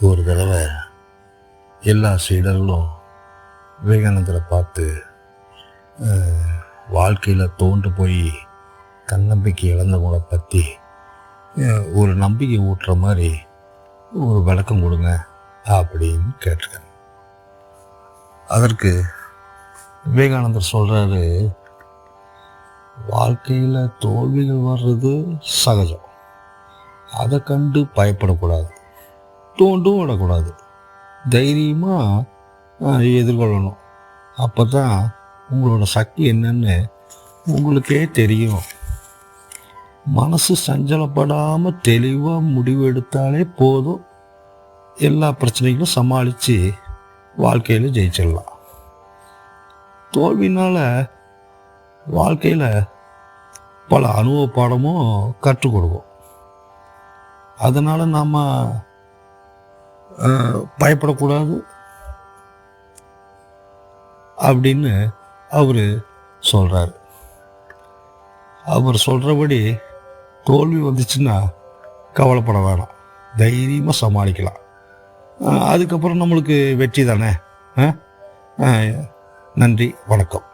ஒரு தடவை எல்லா சீடர்களும் விவேகானந்தரை பார்த்து வாழ்க்கையில் தோண்டு போய் தன்னம்பிக்கை இழந்தவங்களை பற்றி ஒரு நம்பிக்கை ஊட்டுற மாதிரி ஒரு விளக்கம் கொடுங்க அப்படின்னு கேட்டிருக்காங்க அதற்கு விவேகானந்தர் சொல்கிறாரு வாழ்க்கையில் தோல்விகள் வர்றது சகஜம். அதை கண்டு பயப்படக்கூடாது. தூண்டும் விடக்கூடாது. தைரியமாக எதிர்கொள்ளணும். அப்போ தான் உங்களோட சக்தி என்னன்னு உங்களுக்கே தெரியும். மனசு சஞ்சலப்படாமல் தெளிவாக முடிவு எடுத்தாலே போதும். எல்லா பிரச்சனைகளும் சமாளித்து வாழ்க்கையில் ஜெயிச்சிடலாம். தோல்வினால் வாழ்க்கையில் பல அனுபவ பாடமும் கற்றுக் கொடுக்கும். அதனால் நாம் பயப்படக்கூடாது அப்படின்னு அவர் சொல்கிறார் அவர் சொல்கிறபடி தோல்வி வந்துச்சுன்னா கவலைப்பட வேணாம். தைரியமாக சமாளிக்கலாம். அதுக்கப்புறம் நம்மளுக்கு வெற்றி தானே? நன்றி வணக்கம்.